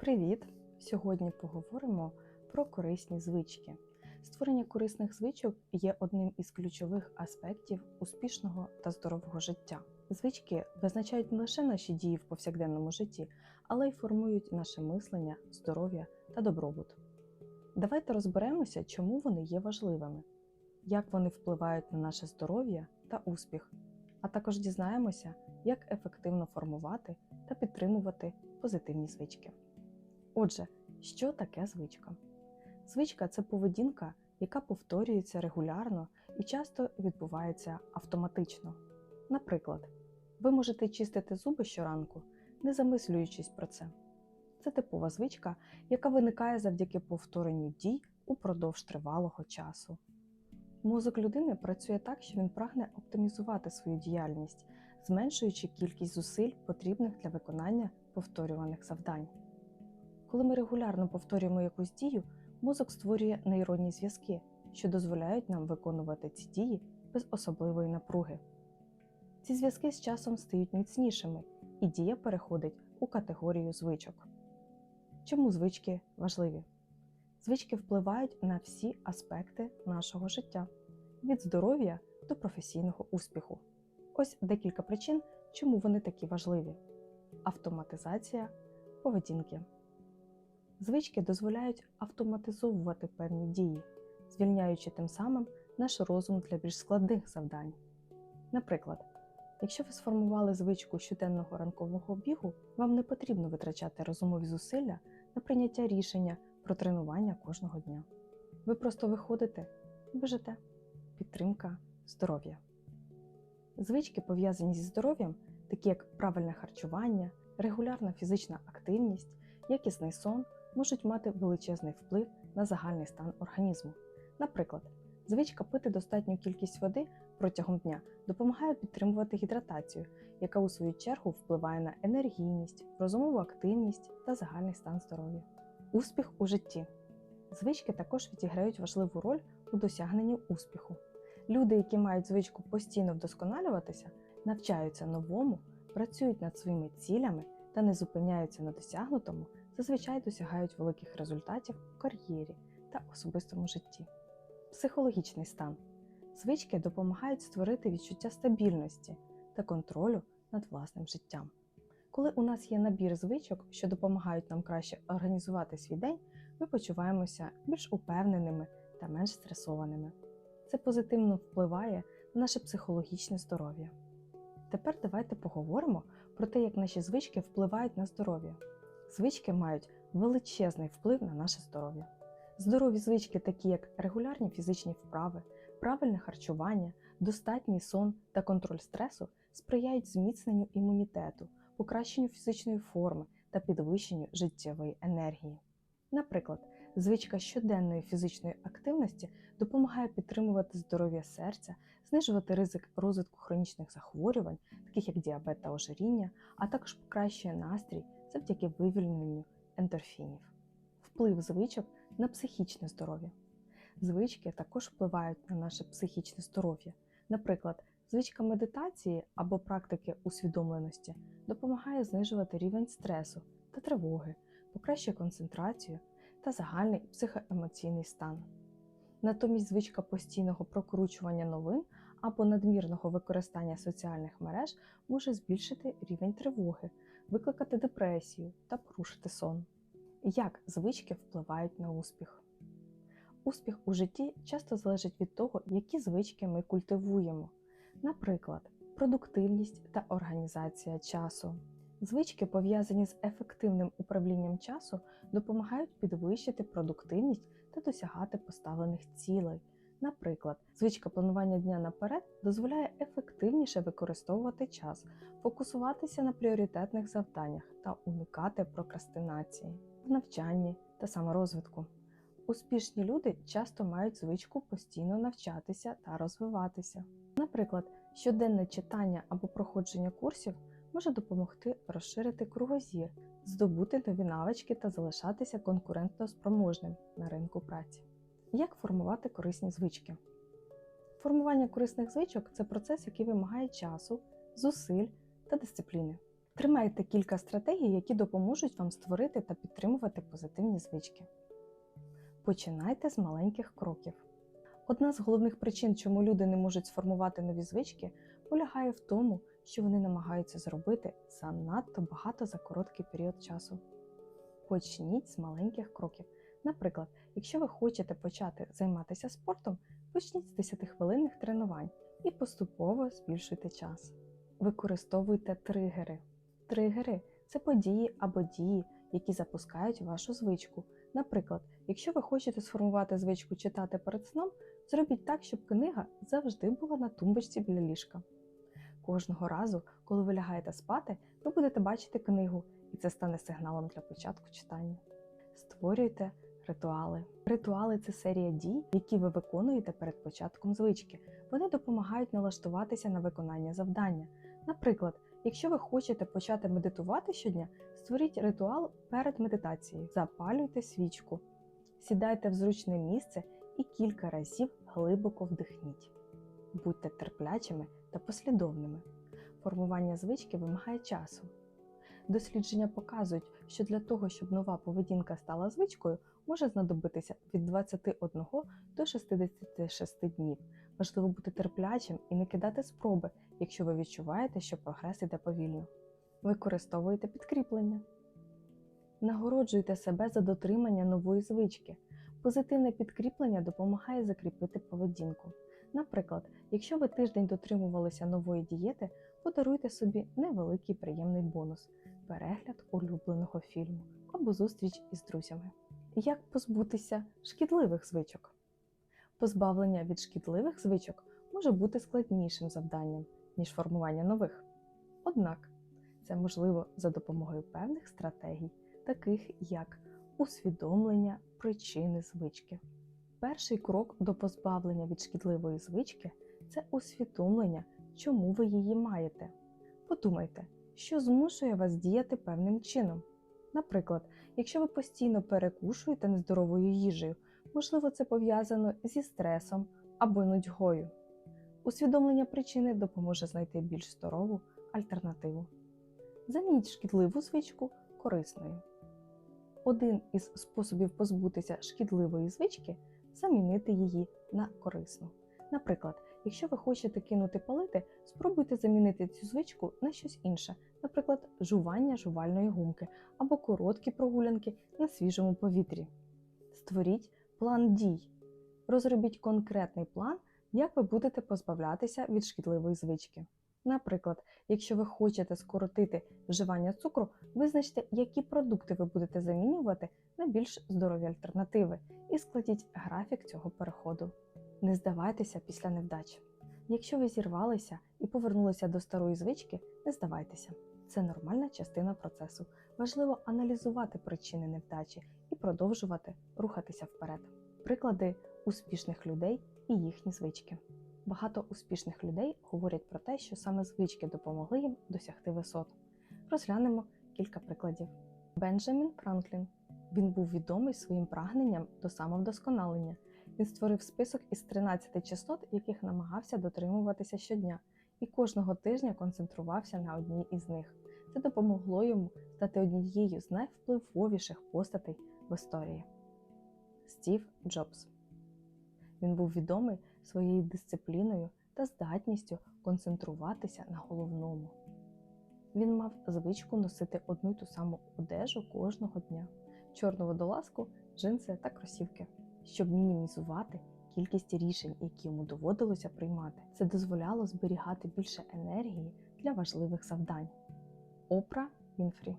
Привіт! Сьогодні поговоримо про корисні звички. Створення корисних звичок є одним із ключових аспектів успішного та здорового життя. Звички визначають не лише наші дії в повсякденному житті, але й формують наше мислення, здоров'я та добробут. Давайте розберемося, чому вони є важливими, як вони впливають на наше здоров'я та успіх, а також дізнаємося, як ефективно формувати та підтримувати позитивні звички. Отже, що таке звичка? Звичка це поведінка, яка повторюється регулярно і часто відбувається автоматично. Наприклад, ви можете чистити зуби щоранку, не замислюючись про це. Це типова звичка, яка виникає завдяки повторенню дій упродовж тривалого часу. Мозок людини працює так, що він прагне оптимізувати свою діяльність, зменшуючи кількість зусиль, потрібних для виконання повторюваних завдань. Коли ми регулярно повторюємо якусь дію, мозок створює нейронні зв'язки, що дозволяють нам виконувати ці дії без особливої напруги. Ці зв'язки з часом стають міцнішими, і дія переходить у категорію звичок. Чому звички важливі? Звички впливають на всі аспекти нашого життя від здоров'я до професійного успіху. Ось декілька причин, чому вони такі важливі: автоматизація поведінки. Звички дозволяють автоматизовувати певні дії, звільняючи тим самим наш розум для більш складних завдань. Наприклад, якщо ви сформували звичку щоденного ранкового бігу, вам не потрібно витрачати розумові зусилля на прийняття рішення про тренування кожного дня. Ви просто виходите і біжите. Підтримка здоров'я. Звички, пов'язані зі здоров'ям, такі як правильне харчування, регулярна фізична активність, якісний сон, можуть мати величезний вплив на загальний стан організму. Наприклад, звичка пити достатню кількість води протягом дня допомагає підтримувати гідратацію, яка у свою чергу впливає на енергійність, розумову активність та загальний стан здоров'я. Успіх у житті. Звички також відіграють важливу роль у досягненні успіху. Люди, які мають звичку постійно вдосконалюватися, навчаються новому, працюють над своїми цілями та не зупиняються на досягнутому, зазвичай досягають великих результатів у кар'єрі та особистому житті. Психологічний стан. Звички допомагають створити відчуття стабільності та контролю над власним життям. Коли у нас є набір звичок, що допомагають нам краще організувати свій день, ми почуваємося більш упевненими та менш стресованими. Це позитивно впливає на наше психологічне здоров'я. Тепер давайте поговоримо про те, як наші звички впливають на здоров'я. Звички мають величезний вплив на наше здоров'я. Здорові звички, такі як регулярні фізичні вправи, правильне харчування, достатній сон та контроль стресу, сприяють зміцненню імунітету, покращенню фізичної форми та підвищенню життєвої енергії. Наприклад, звичка щоденної фізичної активності допомагає підтримувати здоров'я серця, знижувати ризик розвитку хронічних захворювань, таких як діабет та ожиріння, а також покращує настрій завдяки вивільненню ендорфінів. Вплив звичок на психічне здоров'я. Звички також впливають на наше психічне здоров'я. Наприклад, звичка медитації або практики усвідомленості допомагає знижувати рівень стресу та тривоги, покращує концентрацію та загальний психоемоційний стан. Натомість звичка постійного прокручування новин або надмірного використання соціальних мереж може збільшити рівень тривоги, викликати депресію та порушити сон. Як звички впливають на успіх? Успіх у житті часто залежить від того, які звички ми культивуємо, наприклад, продуктивність та організація часу. Звички, пов'язані з ефективним управлінням часу, допомагають підвищити продуктивність та досягати поставлених цілей. Наприклад, звичка планування дня наперед дозволяє ефективніше використовувати час, фокусуватися на пріоритетних завданнях та уникати прокрастинації в навчанні та саморозвитку. Успішні люди часто мають звичку постійно навчатися та розвиватися. Наприклад, щоденне читання або проходження курсів може допомогти розширити кругозір, здобути нові навички та залишатися конкурентно спроможним на ринку праці. Як формувати корисні звички? Формування корисних звичок це процес, який вимагає часу, зусиль та дисципліни. Тримайте кілька стратегій, які допоможуть вам створити та підтримувати позитивні звички. Починайте з маленьких кроків. Одна з головних причин, чому люди не можуть сформувати нові звички, полягає в тому, що вони намагаються зробити занадто багато за короткий період часу. Почніть з маленьких кроків. Наприклад, якщо ви хочете почати займатися спортом, почніть з 10-хвилинних тренувань і поступово збільшуйте час. Використовуйте тригери. Тригери це події або дії, які запускають вашу звичку. Наприклад, якщо ви хочете сформувати звичку читати перед сном, зробіть так, щоб книга завжди була на тумбочці біля ліжка. Кожного разу, коли ви лягаєте спати, ви будете бачити книгу, і це стане сигналом для початку читання. Створюйте ритуали. Ритуали це серія дій, які ви виконуєте перед початком звички. Вони допомагають налаштуватися на виконання завдання. Наприклад, якщо ви хочете почати медитувати щодня, створіть ритуал перед медитацією, запалюйте свічку, сідайте в зручне місце і кілька разів глибоко вдихніть. Будьте терплячими та послідовними. Формування звички вимагає часу. Дослідження показують, що для того, щоб нова поведінка стала звичкою, може знадобитися від 21 до 66 днів. Важливо бути терплячим і не кидати спроби, якщо ви відчуваєте, що прогрес іде повільно. Використовуйте підкріплення. Нагороджуйте себе за дотримання нової звички. Позитивне підкріплення допомагає закріпити поведінку. Наприклад, якщо ви тиждень дотримувалися нової дієти, подаруйте собі невеликий приємний бонус перегляд улюбленого фільму або зустріч із друзями. Як позбутися шкідливих звичок? Позбавлення від шкідливих звичок може бути складнішим завданням, ніж формування нових. Однак це можливо за допомогою певних стратегій, таких як усвідомлення причини звички. Перший крок до позбавлення від шкідливої звички це усвідомлення, чому ви її маєте. Подумайте, що змушує вас діяти певним чином. Наприклад, якщо ви постійно перекушуєте нездоровою їжею, можливо, це пов'язано зі стресом або нудьгою. Усвідомлення причини допоможе знайти більш здорову альтернативу. Замініть шкідливу звичку корисною. Один із способів позбутися шкідливої звички замінити її на корисну. Наприклад, якщо ви хочете кинути палити, спробуйте замінити цю звичку на щось інше, наприклад, жування жувальної гумки або короткі прогулянки на свіжому повітрі. Створіть план дій. Розробіть конкретний план, як ви будете позбавлятися від шкідливої звички. Наприклад, якщо ви хочете скоротити вживання цукру, визначте, які продукти ви будете замінювати на більш здорові альтернативи, і складіть графік цього переходу. Не здавайтеся після невдач. Якщо ви зірвалися і повернулися до старої звички, не здавайтеся. Це нормальна частина процесу. Важливо аналізувати причини невдачі і продовжувати рухатися вперед. Приклади успішних людей і їхні звички. Багато успішних людей говорять про те, що саме звички допомогли їм досягти висот. Розглянемо кілька прикладів. Бенджамін Франклін. Він був відомий своїм прагненням до самовдосконалення. Він створив список із 13 чеснот, яких намагався дотримуватися щодня, і кожного тижня концентрувався на одній із них. Це допомогло йому стати однією з найвпливовіших постатей в історії. Стів Джобс. Він був відомий своєю дисципліною та здатністю концентруватися на головному. Він мав звичку носити одну й ту саму одежу кожного дня: чорну водолазку, джинси та кросівки, щоб мінімізувати кількість рішень, які йому доводилося приймати. Це дозволяло зберігати більше енергії для важливих завдань. Опра Вінфрі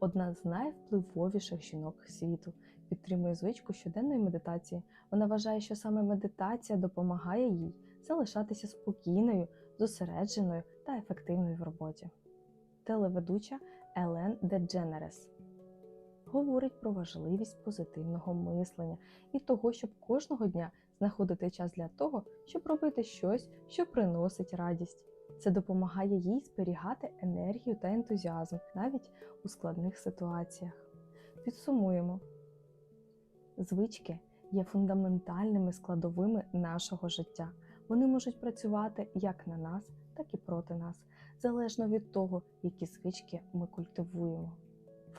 одна з найвпливовіших жінок світу підтримує звичку щоденної медитації. Вона вважає, що саме медитація допомагає їй залишатися спокійною, зосередженою та ефективною в роботі. Телеведуча Елен Дедженерес говорить про важливість позитивного мислення і того, щоб кожного дня знаходити час для того, щоб робити щось, що приносить радість. Це допомагає їй зберігати енергію та ентузіазм навіть у складних ситуаціях. Підсумуємо. Звички є фундаментальними складовими нашого життя. Вони можуть працювати як на нас, так і проти нас. залежно від того, які звички ми культивуємо.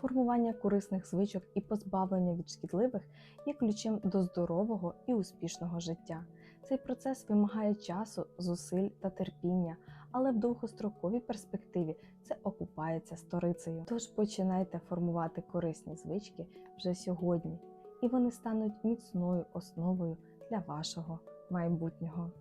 Формування корисних звичок і позбавлення від шкідливих є ключем до здорового і успішного життя. Цей процес вимагає часу, зусиль та терпіння, але в довгостроковій перспективі це окупається сторицею. Тож починайте формувати корисні звички вже сьогодні, і вони стануть міцною основою для вашого майбутнього.